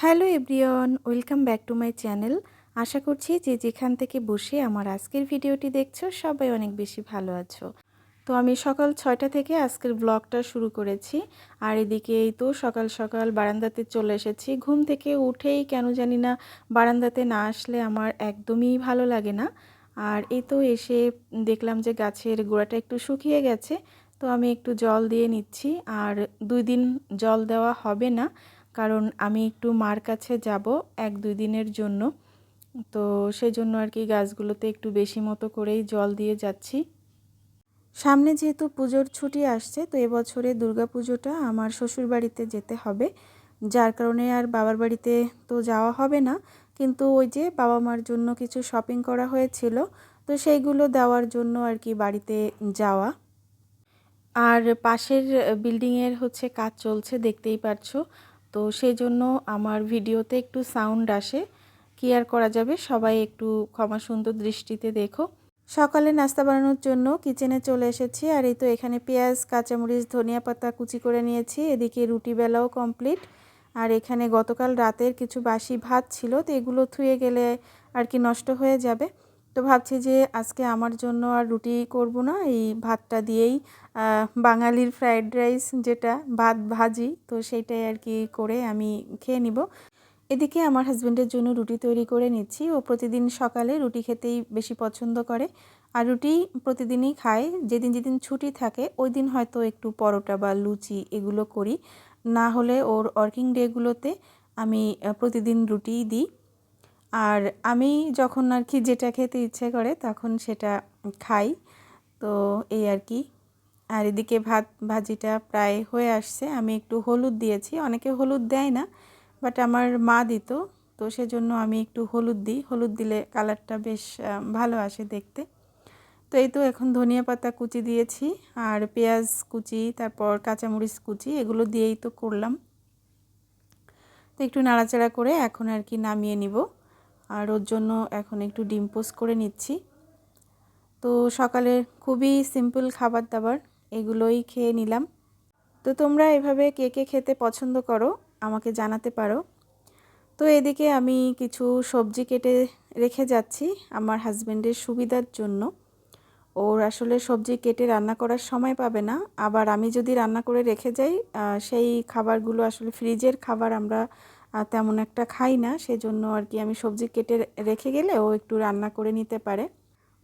Hello everyone, welcome back to my channel. আশা করছি যে যেখান থেকে বসে আমার আজকের ভিডিওটি দেখছ, সবাই অনেক বেশি ভালো আছো। তো আমি সকাল ছয়টা থেকে আজকের ব্লগটা শুরু করেছি, আর এদিকে এই তো সকাল সকাল বারান্দাতে চলে এসেছি। ঘুম থেকে উঠেই কেন জানি না বারান্দাতে না আসলে আমার একদমই ভালো লাগে না। আর এই তো এসে দেখলাম যে গাছের গোড়াটা একটু শুকিয়ে গেছে, তো আমি একটু জল দিয়ে নিচ্ছি। আর দুই দিন জল দেওয়া হবে না কারণ আমি একটু মার কাছে যাব এক দুই দিনের জন্য। তো সেই জন্য আর কি গাছগুলোতে একটু বেশি মতো করেই জল দিয়ে যাচ্ছি। সামনে যেহেতু পুজোর ছুটি আসছে, তো এবছরে পুজোটা আমার শ্বশুর বাড়িতে যেতে হবে। যার কারণে আর বাবার বাড়িতে তো যাওয়া হবে না। কিন্তু ওই যে বাবা মার জন্য কিছু শপিং করা হয়েছিল, তো সেইগুলো দেওয়ার জন্য আর কি বাড়িতে যাওয়া। আর পাশের বিল্ডিংয়ের হচ্ছে কাজ চলছে, দেখতেই পাচ্ছ তো সেই জন্য আমার ভিডিওতে একটু সাউন্ড আসে। কি আর করা যাবে? সবাই একটু ক্ষমা সুন্দর দৃষ্টিতে দেখো। সকালে নাস্তা বানানোর জন্য কিচেনে চলে এসেছি আর এই তো এখানে পেঁয়াজ, কাঁচামরিচ, ধনিয়া পাতা কুচি করে নিয়েছি। এদিকে রুটি বেলাও কমপ্লিট আর এখানে গতকাল রাতের কিছু বাসি ভাত ছিল, তো এগুলো থুয়ে গেলে আর কি নষ্ট হয়ে যাবে। তো ভাবছি যে আজকে আমার জন্য আর রুটি করব না, এই ভাতটা দিয়েই বাঙালির ফ্রায়েড রাইস যেটা, ভাত, ভাজি, তো সেইটাই আর কি করে আমি খেয়ে নিব। এদিকে আমার হাজব্যান্ডের জন্য রুটি তৈরি করে নিচ্ছি। ও প্রতিদিন সকালে রুটি খেতেই বেশি পছন্দ করে। আর রুটি প্রতিদিনই খায়। যেদিন যেদিন ছুটি থাকে, ওই দিন হয়তো একটু পরোটা বা লুচি এগুলো করি। না হলে ওর ওয়ার্কিং ডেগুলোতে আমি প্রতিদিন রুটিই দিই। আর আমি যখন আর কি যেটা খেতে ইচ্ছে করে, তখন সেটা খাই। তো এই আর কি আর এদিকে ভাত, ভাজিটা প্রায় হয়ে আসছে। আমি একটু হলুদ দিয়েছি। অনেকে হলুদ দেয় না বাট আমার মা দিত। তো সেজন্য আমি একটু হলুদ দিই। হলুদ দিলে কালারটা বেশ ভালো আসে দেখতে। তো এই তো এখন ধনিয়া পাতা কুচি দিয়েছি আর পেঁয়াজ কুচি, তারপর কাঁচামরিচ কুচি, এগুলো দিয়েই তো করলাম। তো একটু নাড়াচাড়া করে এখন আর কি নামিয়ে নিব। আর ওর জন্য এখন একটু ডিম পোস্ট করে নিচ্ছি। তো সকালে খুবই সিম্পল খাবার দাবার। এগুলোই খেয়ে নিলাম। তো তোমরা এভাবে কে কে খেতে পছন্দ করো, আমাকে জানাতে পারো। তো এদিকে আমি কিছু সবজি কেটে রেখে যাচ্ছি আমার হাজব্যান্ডের সুবিধার জন্য। ওর আসলে সবজি কেটে রান্না করার সময় পাবে না। আবার আমি যদি রান্না করে রেখে যাই সেই খাবারগুলো আসলে ফ্রিজের খাবার আমরা তেমন একটা খাই না। সেজন্য আর কি আমি সবজি কেটে রেখে গেলে ও একটু রান্না করে নিতে পারে।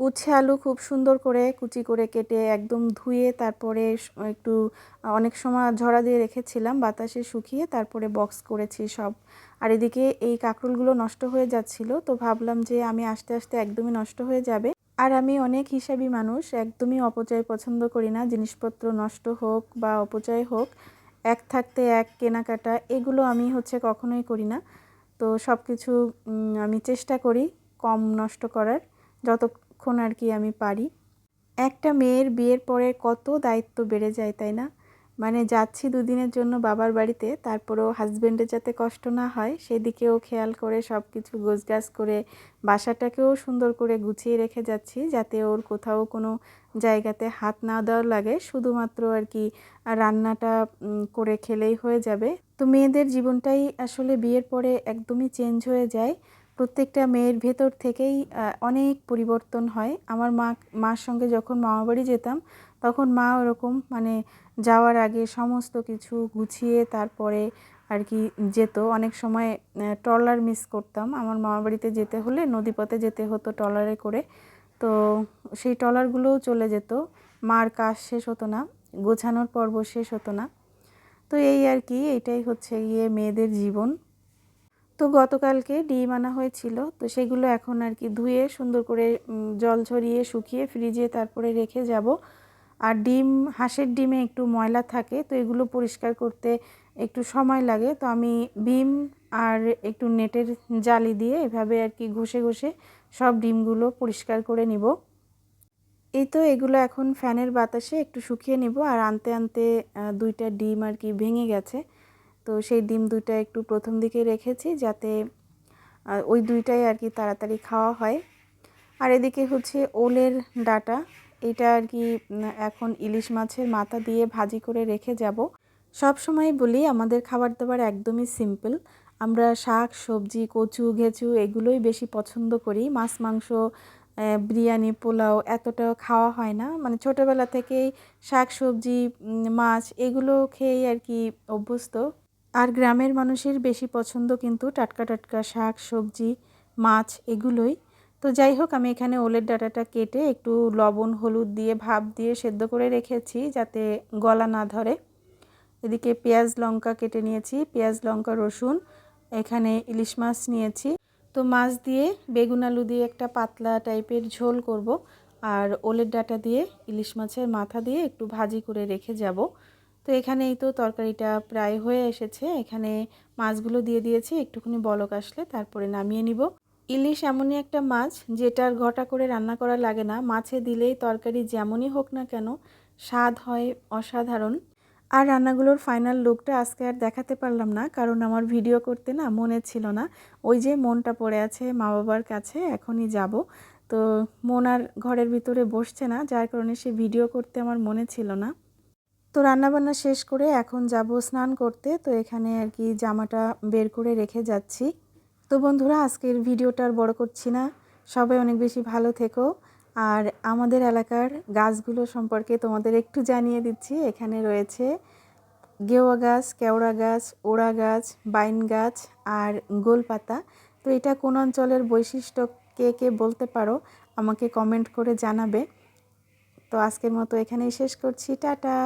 উচ্ছে আলু খুব সুন্দর করে কুচি করে কেটে একদম ধুয়ে তারপরে একটু, অনেক সময় ঝরা দিয়ে রেখেছিলাম বাতাসে শুকিয়ে তারপরে বক্স করেছি সব। আর এদিকে এই কাঁকরোলগুলো নষ্ট হয়ে যাচ্ছিল, তো ভাবলাম যে আমি আস্তে আস্তে একদমই নষ্ট হয়ে যাবে। আর আমি অনেক হিসাবি মানুষ, একদমই অপচয় পছন্দ করি না, জিনিসপত্র নষ্ট হোক বা অপচয় হোক, এক থাকতে এক, কেনাকাটা, এগুলো আমি হচ্ছে কখনোই করি না। তো সব কিছু আমি চেষ্টা করি কম নষ্ট করার যতক্ষণ আর কি আমি পারি। একটা মেয়ের বিয়ের পরে কত দায়িত্ব বেড়ে যায়, তাই না? মানে যাচ্ছি দুদিনের জন্য বাবার বাড়িতে, তারপরেও হাজব্যান্ডের যাতে কষ্ট না হয়, সেদিকেও খেয়াল করে সব কিছু গোছগাছ করে, বাসাটাকেও সুন্দর করে গুছিয়ে রেখে যাচ্ছি, যাতে ওর কোথাও কোনো জায়গাতে হাত না দেওয়ার লাগে। শুধুমাত্র আর কি রান্নাটা করে খেলেই হয়ে যাবে। তো মেয়েদের জীবনটাই আসলে বিয়ের পরে একদমই চেঞ্জ হয়ে যায়। প্রত্যেকটা মেয়ের ভেতর থেকেই অনেক পরিবর্তন হয়। আমার মা, মার সঙ্গে যখন মামাবাড়ি যেতাম, তখন মা ওরকম মানে যাওয়ার আগে সমস্ত কিছু গুছিয়ে তারপরে আর কি যেত। অনেক সময় ট্রলার মিস করতাম। আমার মামাবাড়িতে যেতে হলে নদীপথে যেতে হতো ট্রলারে করে। তো সেই ট্রলারগুলোও চলে যেত। মার কাজ শেষ হতো না, গোছানোর পর্ব শেষ হতো না। তো এই আর কি এটাই হচ্ছে গিয়ে মেয়েদের জীবন। তো গতকালকে ডিম আনা হয়েছিল, তো সেগুলো এখন আর কি ধুয়ে সুন্দর করে জল ছড়িয়ে শুকিয়ে ফ্রিজে তারপরে রেখে যাব। আর ডিম, হাঁসের ডিমে একটু ময়লা থাকে, তো এগুলো পরিষ্কার করতে একটু সময় লাগে। তো আমি বিম আর একটু নেটের জালি দিয়ে এভাবে আর কি ঘষে ঘষে সব ডিমগুলো পরিষ্কার করে নিব। এই তো এগুলো এখন ফ্যানের বাতাসে একটু শুকিয়ে নিব, আর আনতে আনতে দুইটা ডিম আর কি ভেঙে গেছে। তো সেই ডিম দুইটা একটু প্রথম দিকে রেখেছি যাতে ওই দুইটাই আর কি তাড়াতাড়ি খাওয়া হয়। আর এদিকে হচ্ছে ওলের ডাটা, এটা আর কি এখন ইলিশ মাছের মাথা দিয়ে ভাজি করে রেখে যাব। সব সময় বলি আমাদের খাবার দাবার একদমই সিম্পল। আমরা শাক, সবজি, কচু, ঘেঁচু এগুলোই বেশি পছন্দ করি। মাছ, মাংস বিরিয়ানি, পোলাও এতটাও খাওয়া হয় না। মানে ছোটোবেলা থেকেই শাক, সবজি মাছ এগুলো খেয়েই আর কি অভ্যস্ত। আর গ্রামের মানুষের বেশি পছন্দ কিন্তু টাটকা টাটকা শাক, সবজি, মাছ এগুলোই। তো যাই হোক, আমি এখানে ওলের ডাঁটাটা কেটে একটু লবণ, হলুদ দিয়ে ভাপ দিয়ে সেদ্ধ করে রেখেছি যাতে গলা না ধরে। এদিকে পেঁয়াজ লঙ্কা কেটে নিয়েছি, পেঁয়াজ, লঙ্কা, রসুন, এখানে ইলিশ মাছ নিয়েছি। তো মাছ দিয়ে বেগুন, আলু দিয়ে একটা পাতলা টাইপের ঝোল করব আর ওলের ডাঁটা দিয়ে ইলিশ মাছের মাথা দিয়ে একটু ভাজি করে রেখে যাব। তো এখানে এই তো তরকারিটা প্রায় হয়ে এসেছে। এখানে মাছগুলো দিয়ে দিয়েছি, একটুখানি বলক আসলে তারপরে নামিয়ে নিব। ইলিশ এমনই একটা মাছ যেটার ঘটা করে রান্না করা লাগে না। মাছে দিলেই তরকারি যেমনই হোক না কেন, স্বাদ হয় অসাধারণ। আর রান্নাগুলোর ফাইনাল লুকটা আজকে আর দেখাতে পারলাম না, কারণ আমার ভিডিও করতে না মনে ছিল না। ওই যে মনটা পড়ে আছে মা বাবার কাছে, এখনই যাব। তো মন আর ঘরের ভিতরে বসছে না, যার কারণে সে ভিডিও করতে আমার মনে ছিল না। তো রান্নাবান্না শেষ করে এখন যাব স্নান করতে। তো এখানে আর কি জামাটা বের করে রেখে যাচ্ছি। তো বন্ধুরা, আজকের ভিডিওটা আর বড় করছি না। সবাই অনেক বেশি ভালো থেকো। আর আমাদের এলাকার গাছগুলো সম্পর্কে তোমাদের একটু জানিয়ে দিচ্ছি। এখানে রয়েছে গেওয়া গাছ, কেওড়া গাছ, ওড়া গাছ, বাইন গাছ আর গোলপাতা তো এটা কোন অঞ্চলের বৈশিষ্ট্য, কে কে বলতে পারো আমাকে কমেন্ট করে জানাবে। তো আজকের মতো এখানেই শেষ করছি। টাটা!